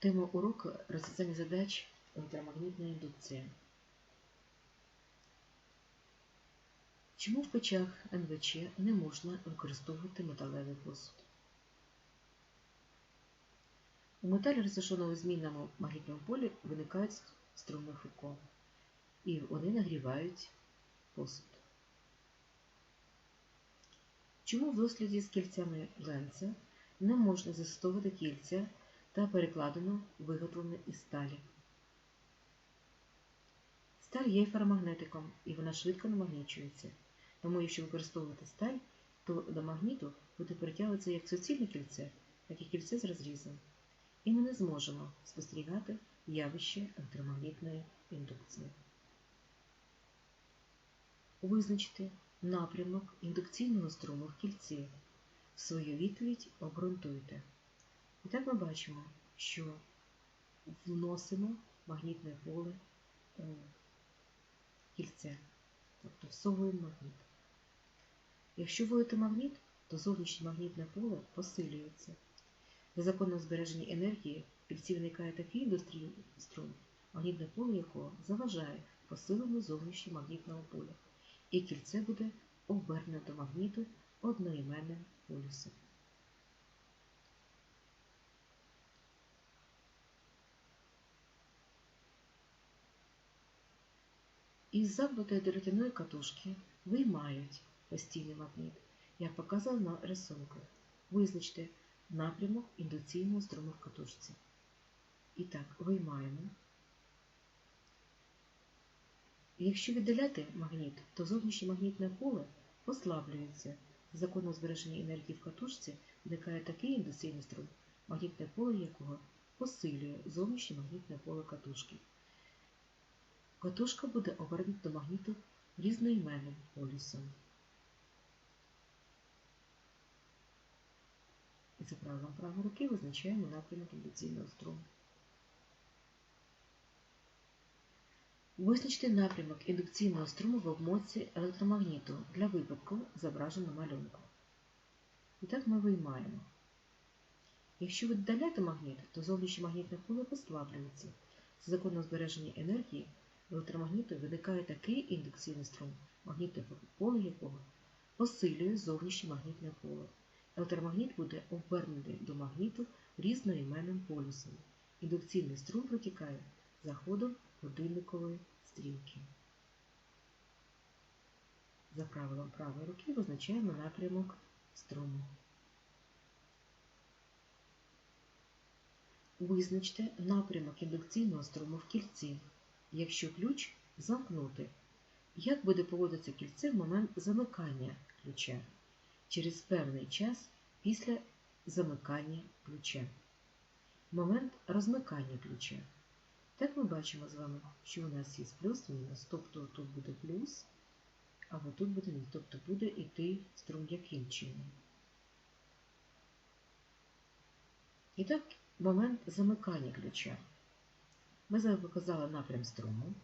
Тема уроку розв'язання задач електромагнітна індукція. Чому в печах НВЧ не можна використовувати металевий посуд? У металі, розташованому в змінному магнітному полі, виникають струми Фуко, і вони нагрівають посуд. Чому в досліді з кільцями Ленца не можна застосовувати кільця та перекладено виготовлене із сталі? Сталь є феромагнетиком і вона швидко намагнічується. Тому, якщо використовувати сталь, то до магніту буде притягуватися як суцільне кільце, так і кільце з розрізом. І ми не зможемо спостерігати явище електромагнітної індукції. Визначити напрямок індукційного струму в кільці. Свою відповідь обґрунтуйте. І так ми бачимо, що вносимо магнітне поле у кільце, тобто всовуємо магніт. Якщо вводити магніт, то зовнішнє магнітне поле посилюється. За законом збереження енергії кільці виникає такий індустрійний струм, магнітне поле якого заважає посиленню зовнішнього магнітного поля, і кільце буде обернено до магніту одноіменним полюсом. Із замкнутої дротяної катушки виймають постійний магніт, як показано на рисунках. Визначте напрямок індукційного струму в катушці. І так, виймаємо. Якщо віддаляти магніт, то зовнішнє магнітне поле послаблюється. За законом збереження енергії в катушці виникає такий індукційний струм, магнітне поле якого посилює зовнішнє магнітне поле катушки. Катушка буде обернута до магніту різноіменним полюсом. І за правилом правої руки визначаємо напрямок індукційного струму. Визначте напрямок індукційного струму в обмотці електромагніту для випадку зображеного малюнку. І так ми виймаємо. Якщо віддаляти магніт, то зовнішнє магнітне поле послаблюється. За законом збереження енергії електромагніту виникає такий індукційний струм, магнітне поле якого посилює зовнішнє магнітне поле. Електромагніт буде обернений до магніту різноіменним полюсом. Індукційний струм протікає за ходом годинникової стрілки. За правилом правої руки визначаємо напрямок струму. Визначте напрямок індукційного струму в кільці, якщо ключ замкнути. Як буде поводитися кільце в момент замикання ключа через певний час після замикання ключа. Момент розмикання ключа. Так ми бачимо з вами, що у нас є плюс-мінус, тобто тут буде плюс, а тут буде мінус, тобто буде йти струм яким чином. І так, момент замикання ключа. Ми з вами показали напрям струму.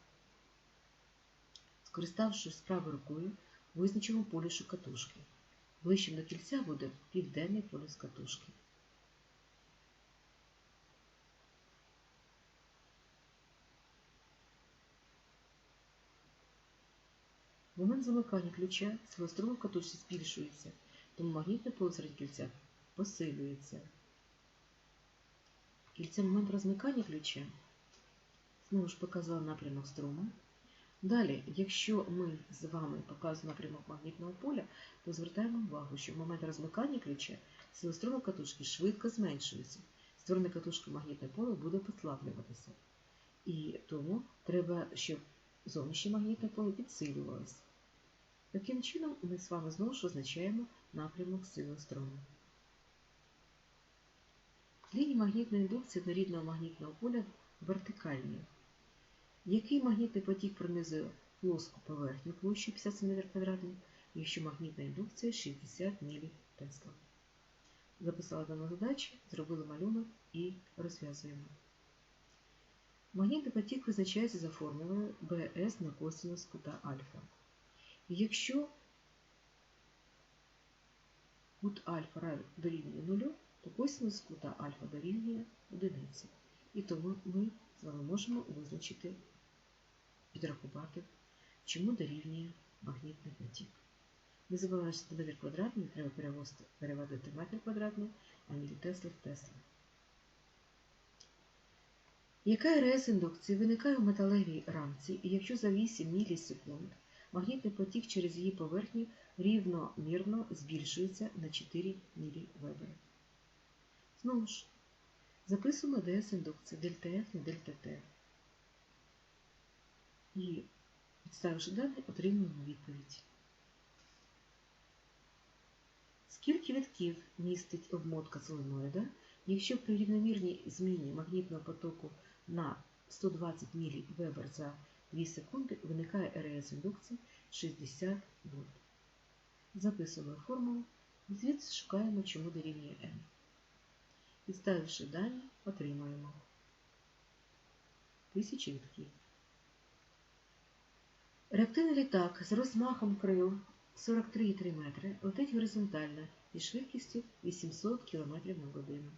Скориставшись правою рукою, визначимо полюшу катушки. Ближчим до кільця буде південний полюс катушки. Момент замикання ключа сила струму в катушці збільшується, тому магнітне поле серед кільця посилюється. Кільце момент розмикання ключа знову ж показала напрямок струму. Далі, якщо ми з вами показуємо напрямок магнітного поля, то звертаємо увагу, що в момент розмикання ключа сила струму катушки швидко зменшується. Створене катушки магнітне поле буде послаблюватися. І тому треба, щоб зовнішнє магнітне поле підсилювалося. Таким чином, ми з вами знову ж визначаємо напрямок сили струму. Лінії магнітної індукції однорідного магнітного поля вертикальні. Який магнітний потік пронизує плоску поверхню площі 50 см квадратних, якщо магнітна індукція 60 мілі? Записала дану задачу, зробили малюнок і розв'язуємо. Магнітний потік визначається за формулою БС на косинус кута альфа. Якщо кут альфа дорівнює 0, то косинус кута альфа дорівнює 1. І тому ми з вами можемо визначити, підрахувати, чому дорівнює магнітний потік. Не забуваючи сантиметр квадратний, треба переводити метр квадратний, а мілітесли в Тесли. Яка РС індукції виникає в металевій рамці, і якщо за 8 мілісекунд магнітний потік через її поверхню рівномірно збільшується на 4 мВ. Знову ж, записуємо ДС індукції дельта F на дельта T. І, підставивши дані, отримуємо відповідь. Скільки витків містить обмотка соленоїда, якщо при рівномірній зміні магнітного потоку на 120 мВ за 2 секунди виникає РС індукції 60 вольт. Записуємо формулу, звідси шукаємо, чому дорівнює N. Підставивши дані, отримаємо 1000 витків. Реактивний літак з розмахом крил 43,3 метри летить горизонтально зі швидкістю 800 км на годину.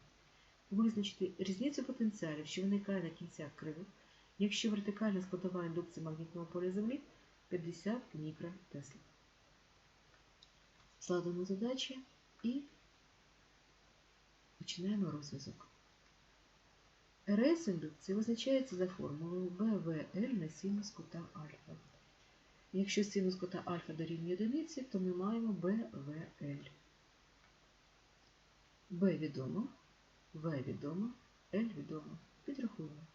Визначити різницю потенціалів, що виникає на кінцях крил, якщо вертикальна складова індукції магнітного поля Землі 50 мікротесла. Складемо задачі і починаємо розв'язок. РС індукції визначається за формулою BVL на синус кута альфа. Якщо синус кота альфа дорівнює одиниці, то ми маємо BVL. B відомо, V відомо, L відомо. Підрахуємо.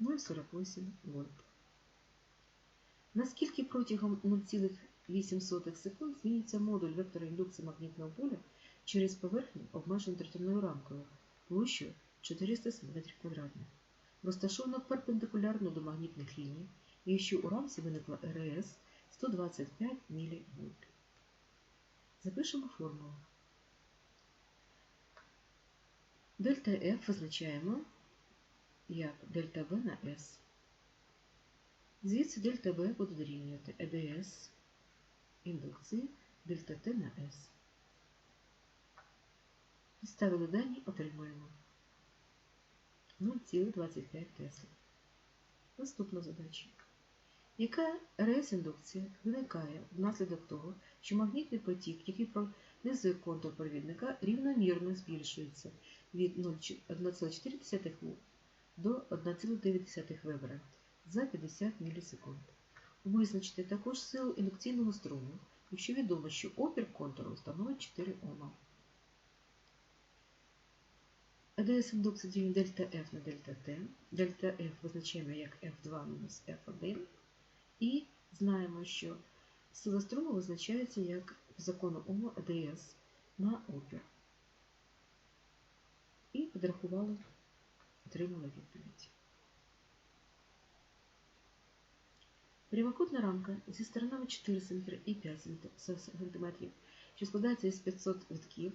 0,48 вольт. Наскільки протягом 0,8 секунд зміниться модуль вектора індукції магнітного поля через поверхню обмежену дротяною рамкою площею 400 см2, розташовано перпендикулярно до магнітних ліній, і якщо у рамці виникла РС 125 мВ. Запишемо формулу. Дельта F визначаємо як дельта В на S. Звідси дельта В буде дорівнювати ЕДС індукції дельта Т на S. Підставили дані, отримуємо 0,25 Тесла. Наступна задача. Яка РС-індукція виникає внаслідок того, що магнітний потік, який пронизує контур провідника, рівномірно збільшується від 1,4 В до 1,9 Вебера за 50 мілісекунд. Визначити також силу індукційного струму, якщо відомо, що опір контуру становить 4 Ома. АДС індукції дельта F на дельта T. Дельта F визначаємо як F2 мінус F1. І знаємо, що сила струму визначається як закону Ома АДС на опір. І підрахували, отримали відповідь. Прямокутна рамка зі сторонами 4 см і 5 см, що складається із 500 витків,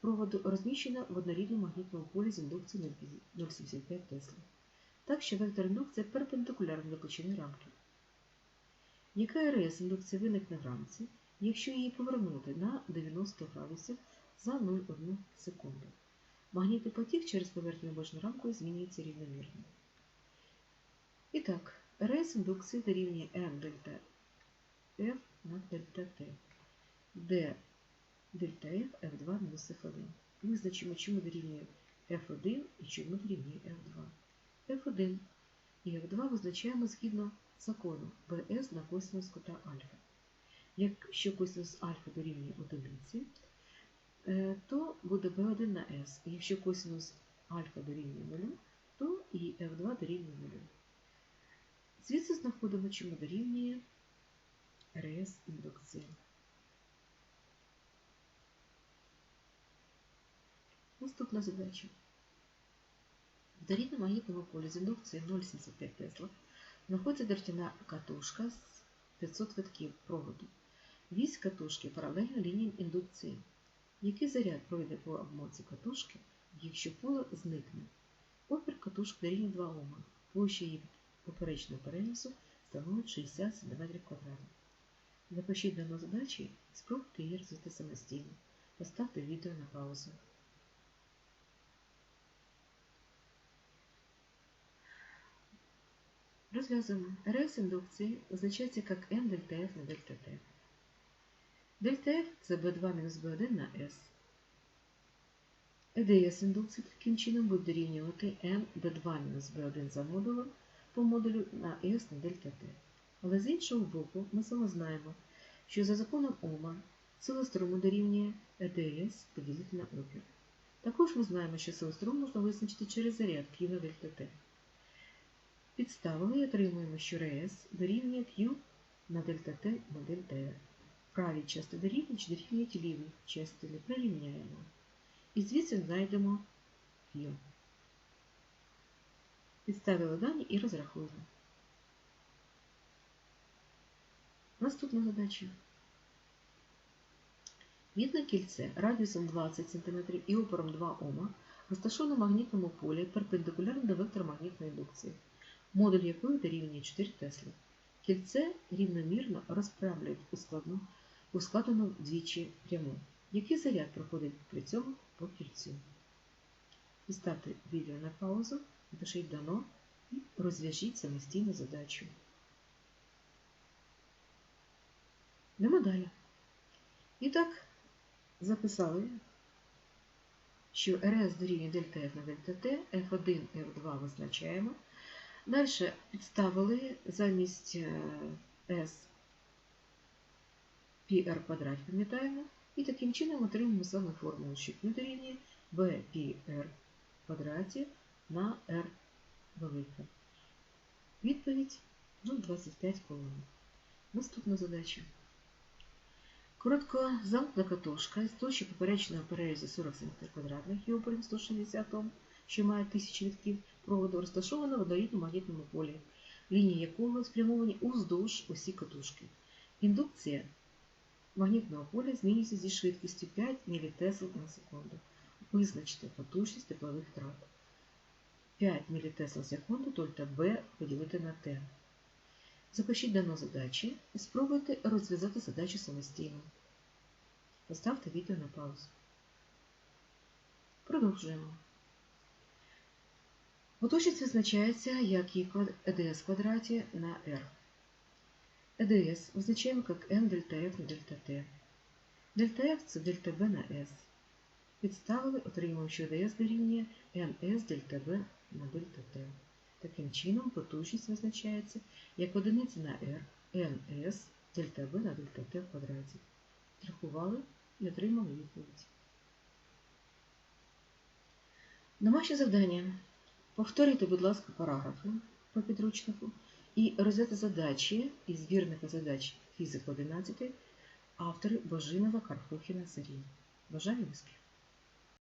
проводу розміщена в однорідному магнітному полі з індукцією 0,75 Тесла, так що вектор індукції перпендикулярний до площини рамки. Яка РС індукції виникне в рамці, якщо її повернути на 90 градусів за 0,1 секунду? Магнітний потік через поверхню обожну рамку змінюється рівномірно. І так, РС індукції дорівнює N дельта F на дельта T, де дельта F F2 мінус F1. Визначимо, чому дорівнює F1 і чому дорівнює F2. F1 і F2 визначаємо згідно закону BS на косинус кота альфа. Якщо косинус альфа дорівнює одиниці, то буде B1 на S. Якщо косинус альфа дорівнює 0, то і F2 дорівнює 0. Звідси знаходимо, чому дорівнює РС індукції. Наступна задача. В дорідному магнітному полі з індукцією 0,75 Тесла знаходиться дротяна катушка з 500 витків проводу. Вісь катушки паралельно лініям індукції. Який заряд пройде по обмотці катушки, якщо поле зникне? Опір катушки дорівнює 2 Ома. Площа її поперечного переносу становить 60 см квадратних. Запишіть дану задачу і спробуйте її розвити самостійно. Поставте відео на паузу. Розв'язуємо. РС індукції означається як N дельта F на дельта T. Дельта F це B2 мінус B1 на S. ЕДС індукції таким чином буде дорівнювати N B2 мінус B1 за модулем по модулю на S на дельта T. Але з іншого боку, ми саме знаємо, що за законом Ома сила струму дорівнює ЕДС поділити на опір. Також ми знаємо, що силу струму можна визначити через заряд Q на дельта T. Підставили і отримуємо, що РС дорівнює Q на дельта T на дельта R. Праві частини дорівнюють дорівнюють ліві частини прирівняємо. І звідси знайдемо Q. Підставили дані і розрахуємо. Наступна задача. Відне кільце радіусом 20 см і опором 2 Ома розташовано магнітному полі перпендикулярно до вектора магнітної індукції, модуль якої дорівнює 4 Тесли. Кільце рівномірно розправляють у складну, у складену двічі пряму. Який заряд проходить при цьому по кільцю? Підставте відео на паузу, напишіть дано і розв'яжіть самостійну задачу. Йдемо далі. І так, записали, що РС дорівнює дельта на дельта T, F1, F2 визначаємо. Далі підставили замість S πr квадрат, пам'ятаємо, і таким чином отримаємо саме формулу, що дорівнює BPR квадраті на R велике. Відповідь 0,25 колон. Наступна задача. Коротко замкнена катушка з площі поперечного перерізу 40 см квадратних і опором 160 Ом, що має 1000 вітків проводу, розташована в однорідному магнітному полі, лінії якого спрямовані уздовж осі катушки. Індукція магнітного поля змінюється зі швидкістю 5 мілітесел на секунду. Визначте потужність теплових втрат. 5 мілітесел на секунду, дельта B поділити на T. Запишіть дану задачі і спробуйте розв'язати задачу самостійно. Поставте відео на паузу. Продовжуємо. Потужність визначається як і ЕДС квадраті на R. ЕДС визначаємо як N дельта F на дельта T. Дельта F це дельта B на S. Підставили, отримуємо, що ЕДС дорівнює NS дельта B на дельта T. Таким чином, потужність визначається як одиниця на R, NS, дельта B на дельта T в квадраті. Рахували і отримали відповідь. Домашнє завдання. Повторюйте, будь ласка, параграфи по підручнику і розв'язати задачі із збірника задач фізик 11, автори Божинова, Карпухіна, Сергій. Бажаю успіху!